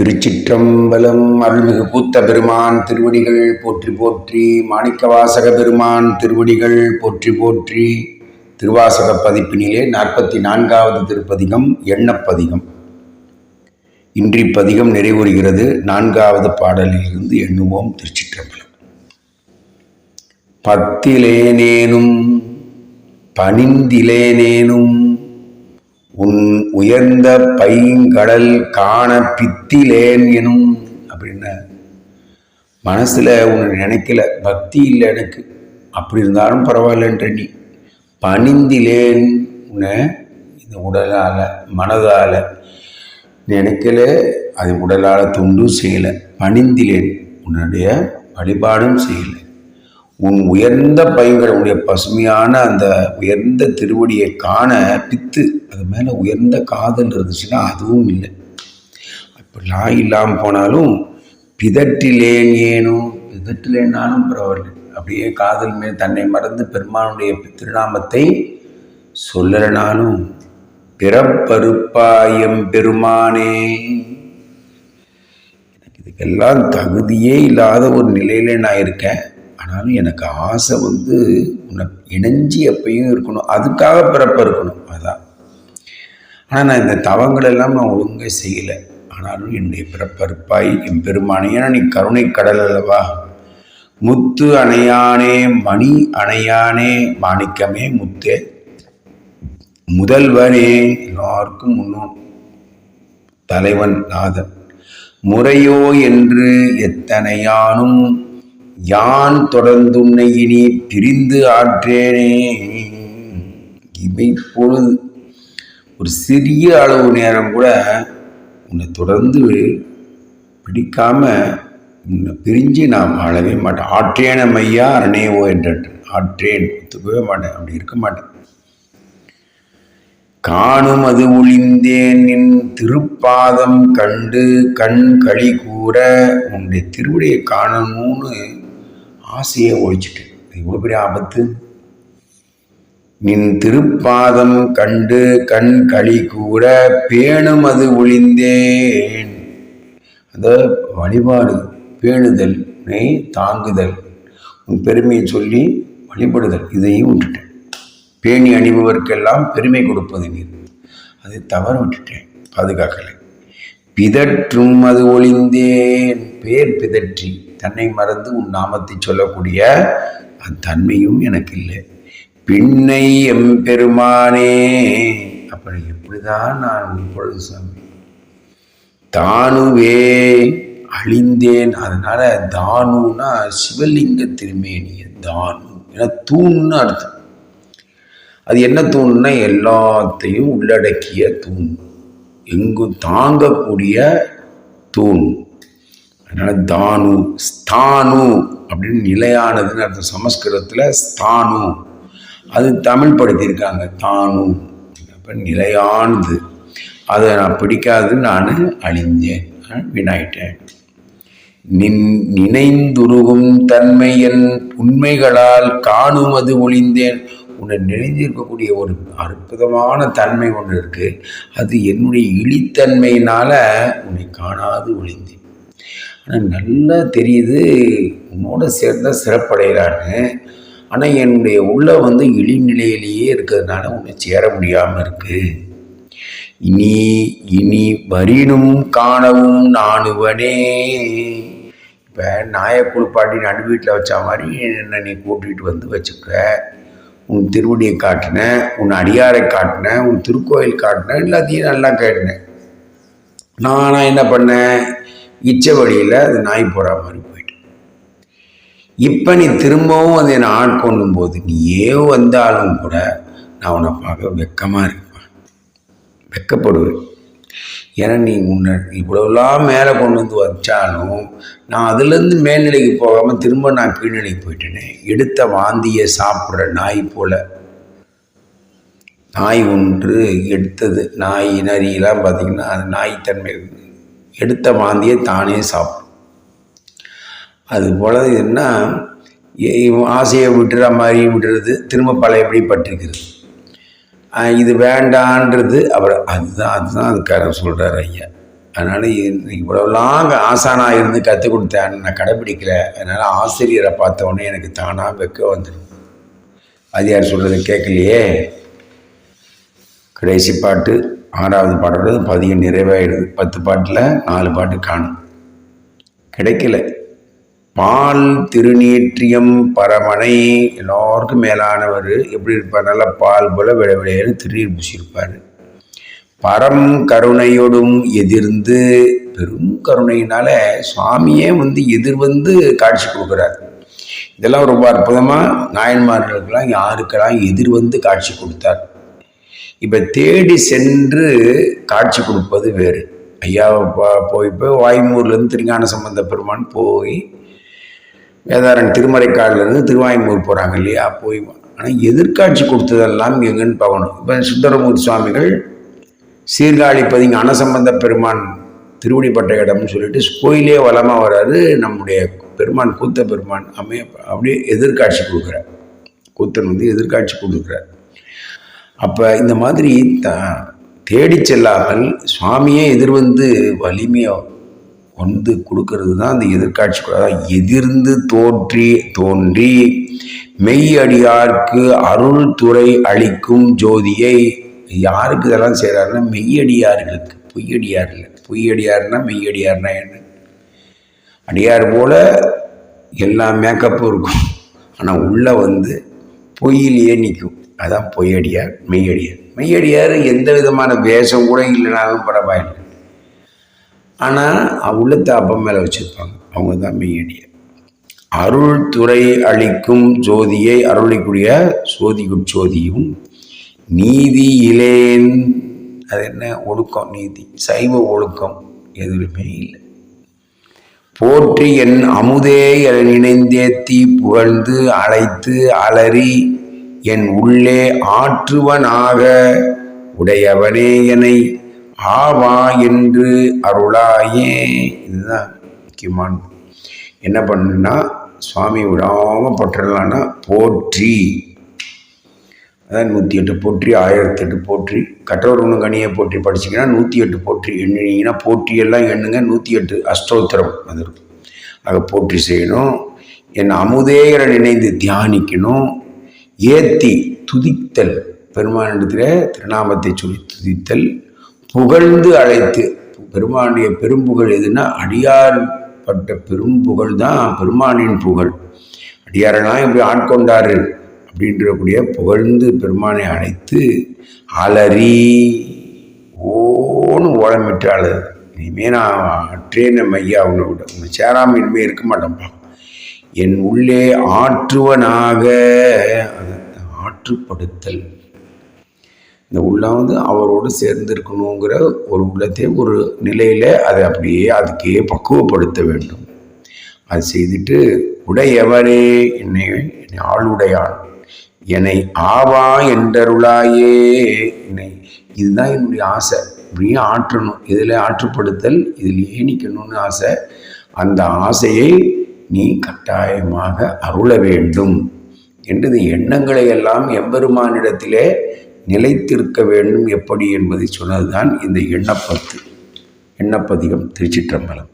திருச்சிற்றம்பலம் அருள்மிகு பூத்த பெருமான் திருவடிகள் போற்றி போற்றி மாணிக்கவாசக பெருமான் திருவடிகள் போற்றி போற்றி. திருவாசக பதிப்பினிலே நாற்பத்தி நான்காவது திருப்பதிகம் எண்ணப்பதிகம். இன்றி பதிகம் நிறைவுறுகிறது. நான்காவது பாடலிலிருந்து எண்ணுவோம் திருச்சிற்றம்பலம். பத்திலேனேனும் பணிந்திலேனேனும் உன் உயர்ந்த பைங்கடல் காண பித்திலேன் எனும் அப்படின்னு மனசில் உன்னை நினைக்கல பக்தி இல்லை எனக்கு. அப்படி இருந்தாலும் பரவாயில்லன்ற நீ. பணிந்திலேன் உன்னை இந்த உடலால் மனதால் நினைக்கல அது உடலால் தொண்டும் செய்யலை. பணிந்திலேன் உன்னுடைய வழிபாடும் செய்யலை. உன் உயர்ந்த பையன்கள் உன்னுடைய பசுமையான அந்த உயர்ந்த திருவடியை காண பித்து. அது மேலே உயர்ந்த காதல் இருந்துச்சுன்னா அதுவும் இல்லை. அப்படிலாம் இல்லாமல் போனாலும் பிதற்றிலேன் ஏனும் பிதற்றிலேனாலும் பரவாயில்லை. அப்படியே காதல் மேல் தன்னை மறந்து பெருமானுடைய திருநாமத்தை சொல்லலைனாலும் பிறப்பருப்பாயம் பெருமானே. எனக்கு இதுக்கெல்லாம் தகுதியே இல்லாத ஒரு நிலையில நான் இருக்கேன். ஆனாலும் எனக்கு ஆசை வந்து உன்னை இணைஞ்சி எப்பயும் இருக்கணும். அதுக்காக பிறப்ப இருக்கணும். அதான். ஆனால் நான் இந்த தவங்கள் எல்லாம் நான் ஒழுங்காக செய்யலை. ஆனாலும் என்னுடைய பிறப்பருப்பாய் என் பெருமானே ஏன்னா நீ கருணை கடல் அல்லவா? முத்து அணையானே மணி அணையானே மாணிக்கமே முத்தே. முதல்வனே எல்லாருக்கும் முன்னோன். தலைவன் நாதன். முறையோ என்று எத்தனையானும் யான் தொடர்ந்துன்னை இனி பிரிந்து ஆற்றேனே? இவை பொழுது ஒரு சிறிய அளவு நேரம் கூட உன்னை தொடர்ந்து பிடிக்காம உன்னை பிரிஞ்சு நான் ஆளவே மாட்டேன் ஆற்றேன மையா அரணேவோ என்ற ஆற்றேன் ஒத்துக்கவே மாட்டேன். அப்படி இருக்க மாட்டேன். காணும் அது ஒளிந்தேன் நின் திருப்பாதம் கண்டு கண் களி கூற உன்னுடைய திருவிடையை காணணும்னு ஆசையை ஒழிச்சிட்டு அது இவ்வளோ பெரிய ஆபத்து. நின் திருப்பாதம் கண்டு கண் களி கூட பேணும் அது ஒளிந்தேன். அந்த வழிபாடு பேணுதல் நெய் தாங்குதல் உன் பெருமையை சொல்லி வழிபடுதல் இதையும் விட்டுட்டேன். பேணி அணிபவர்க்கெல்லாம் பெருமை கொடுப்பது நீர். அதை தவற விட்டுட்டேன் பாதுகாக்கலை. பிதற்றும் அது ஒளிந்தேன் பேர் பிதற்றி தன்னை மறந்து உன் நாமத்தை சொல்லக்கூடிய அத்தன்மையும் எனக்கு இல்லை பின்னை எம்பெருமானே அப்படி எப்படிதான் நான் இப்பொழுது சாமி? தானுவே அழிந்தேன். அதனால தானுனா சிவலிங்க திருமேனிய தானு ஏன்னா தூண்னு அர்த்தம். அது என்ன தூண்னா எல்லாத்தையும் உள்ளடக்கிய தூண். எங்கும் தாங்கக்கூடிய தூண். அதனால் தானு ஸ்தானு அப்படின்னு நிலையானதுன்னு அர்த்தம். சமஸ்கிருதத்தில் ஸ்தானு. அது தமிழ் படுத்தியிருக்காங்க தானு. அப்போ நிலையானது. அதை நான் பிடிக்காதுன்னு நான் அழிஞ்சேன் வினாயிட்டேன் நின் நினைந்துருகும் தன்மை என் உண்மைகளால் அது ஒளிந்தேன் உன்னை நெளிஞ்சிருக்கக்கூடிய ஒரு அற்புதமான தன்மை ஒன்று இருக்குது அது என்னுடைய இழித்தன்மையினால் உன்னை காணாது ஒளிந்தேன் நல்லா தெரியுது. உன்னோட சேர்ந்தால் சிறப்படைகிறான்னு ஆனால் என்னுடைய உள்ள வந்து இழிநிலையிலேயே இருக்கிறதுனால உன்னை சேர முடியாமல் இருக்குது இனி இனி வரினும் காணவும் நானுவனே இப்போ நாயை குளிப்பாட்டி நடு வீட்டில் வச்ச மாதிரி என்னை நீ கூட்டிகிட்டு வந்து வச்சுக்க. உன் திருவடியை காட்டினேன் உன் அடியாரை காட்டினேன் உன் திருக்கோயில் காட்டினேன் எல்லாத்தையும் நல்லா கேட்டினேன் நான் என்ன பண்ணேன்? இச்ச வழியில் அது நாய் போகிற மாதிரி போயிட்டு. இப்போ நீ திரும்பவும் அதை என்னை ஆட்கொள்ளும் போது நீ ஏன் வந்தாலும் கூட நான் உன்னை பார்க்க வெக்கமாக இருப்பேன். வெக்கப்படுவேன். ஏன்னா நீ உன்னை இவ்வளோலாம் மேலே கொண்டு வந்து வச்சாலும் நான் அதுலேருந்து மேல்நிலைக்கு போகாமல் திரும்ப நான் கீழ்நிலைக்கு போயிட்டேனே. எடுத்த வாந்தியை சாப்பிட்ற நாய் போல். நாய் ஒன்று எடுத்தது. நாய் நரியெல்லாம் பார்த்திங்கன்னா அது நாய்த்தன்மை எடுத்த வாந்தியை தானே சாப்பிடும். அதுபோல் என்ன ஆசையை விட்டுற மாதிரி விட்டுறது திரும்ப பழையபடி பட்டிருக்கிறது இது வேண்டான்றது அவர் அதுதான் அதுதான் அதுக்காக சொல்கிறார் ஐயா. அதனால் இவ்வளோலாம் ஆசானாக இருந்து கற்றுக் கொடுத்தேன் நான் கடைப்பிடிக்கல அதனால் ஆசிரியரை பார்த்த உடனே எனக்கு தானாக வெக்க வந்துடும் யார் சொல்கிறத கேட்கலையே? கடைசி பாட்டு ஆறாவது பாடுறது பதியம் நிறைவாயிடுது பத்து பாட்டில் நாலு பாட்டு காணும். கிடைக்கல. பால் திருநீற்றியம் பரமனை எல்லோருக்கும் மேலானவர். எப்படி இருப்பார்? நல்லா பால் போல விட விளையாடு திருநீர் பூசியிருப்பார். பரம் கருணையோடும் எதிர்ந்து பெரும் கருணையினால சுவாமியே வந்து எதிர் வந்து காட்சி கொடுக்குறார். இதெல்லாம் ரொம்ப அற்புதமாக நாயன்மார்களுக்கெல்லாம் யாருக்கெல்லாம் எதிர் வந்து காட்சி கொடுத்தார். இப்போ தேடி சென்று காட்சி கொடுப்பது வேறு. ஐயாவை போய் போய் வாய்மூர்லேருந்து திருஞான சம்பந்த பெருமான் போய் வேதாரன் திருமறைக்காடுலேருந்து திருவாயமூர் போகிறாங்க இல்லையா? போய் ஆனால் எதிர்காட்சி கொடுத்ததெல்லாம் எங்கன்னு பார்க்கணும். இப்போ சுந்தரமூர்த்தி சுவாமிகள் சீர்காழி பதிங்க அனசம்பந்த பெருமான் திருவடிப்பட்ட இடம்னு சொல்லிட்டு கோயிலே வளமாக வராது நம்முடைய பெருமான் கூத்த பெருமான் அமைய அப்படியே எதிர்காட்சி கொடுக்குறார். கூத்தன் வந்து எதிர்காட்சி கொடுக்குறார். அப்போ இந்த மாதிரி த தேடி செல்லாமல் சுவாமியே எதிர் வந்து வலிமையாக வந்து கொடுக்கறது தான் அந்த எதிர்காட்சி எதிர்ந்து தோற்றி தோன்றி மெய் அடியார்க்கு அருள் துறை அளிக்கும் ஜோதியை யாருக்கு இதெல்லாம் செய்கிறாருன்னா மெய்யடியார்களுக்கு பொய்யடியார் இல்லை பொய்யடியார்னா மெய்யடியார்னா என்ன? அடியார் போல் எல்லா மேக்கப்பும் இருக்கும். ஆனால் உள்ளே வந்து பொய்யிலேயே நிற்கும். அதான் பொய்யடியார் மெய்யடியார். மெய்யடியார் எந்த விதமான வேஷம் கூட இல்லைனாலும் பரவாயில்லை. ஆனால் உள்ளத்தை அப்பம் மேலே வச்சுருப்பாங்க. அவங்க தான் மெய்யடியார். அருள் துறை அளிக்கும் ஜோதியை அருளிக்கூடிய சோதிக்கும் சோதியும் நீதி இலேன் அது என்ன? ஒழுக்கம் நீதி. சைவ ஒழுக்கம் எதுவுமே இல்லை. போற்றி என் அமுதே என நினைந்தேத்தி புகழ்ந்து அழைத்து அலறி என் உள்ளே ஆற்றுவனாக உடையவனே என்னை ஆவா என்று அருளாயே. இதுதான் முக்கியமான என்ன பண்ணுன்னா சுவாமி விடாமல் பற்றலான்னா போற்றி. அதான் நூற்றி எட்டு போற்றி ஆயிரத்தி எட்டு போற்றி. கற்றவர் ஒன்று கனியை போற்றி படிச்சிங்கன்னா நூற்றி எட்டு போற்றி. எண்ணினீங்கன்னா போற்றியெல்லாம் எண்ணுங்க நூற்றி எட்டு அஷ்டோத்திரம் வந்துடும் ஆக போற்றி செய்யணும். என் அமுதேகர நினைந்து தியானிக்கணும். ஏத்தி துதித்தல். பெருமானிடத்தில் திருநாமத்தை சொல்லி துதித்தல். புகழ்ந்து அழைத்து பெருமானுடைய பெரும்புகழ் எதுன்னா அடியார் பட்ட பெரும்புகழ் தான் பெருமானின் புகழ். அடியாரெல்லாம் எப்படி ஆட்கொண்டாரு அப்படின்றக்கூடிய புகழ்ந்து பெருமானை அழைத்து அலறி ஓன்னு ஓலமிட்டு அழுது இனிமே நான் அற்றேன் மையா உன்னை விட. உன்னை சேராமல் இனிமேல் இருக்க மாட்டேன்ப்பா என் உள்ளே ஆற்றுவனாக ஆற்றுப்படுத்தல். இந்த உள்ளம் வந்து அவரோடு சேர்ந்திருக்கணுங்கிற ஒரு உள்ளத்தை ஒரு நிலையில் அதை அப்படியே அதுக்கே பக்குவப்படுத்த வேண்டும். அது செய்துட்டு உடையவரே என்னை என்னை ஆளுடையான் என்னை ஆவா என்றருளாயே. என்னை. இதுதான் என்னுடைய ஆசை. இப்படியே ஆற்றணும். இதில் ஆற்றுப்படுத்தல் இதில் ஏணிக்கணும்னு ஆசை. அந்த ஆசையை நீ கட்டாயமாக அருள வேண்டும். என்றது எண்ணங்களை எல்லாம் எம்பெருமானிடத்திலே நிலைத்திருக்க வேண்டும். எப்படி என்பதை சொன்னதுதான் இந்த எண்ணப்பத்து. எண்ணப்பதிகம் திருச்சிற்றம்பலம்.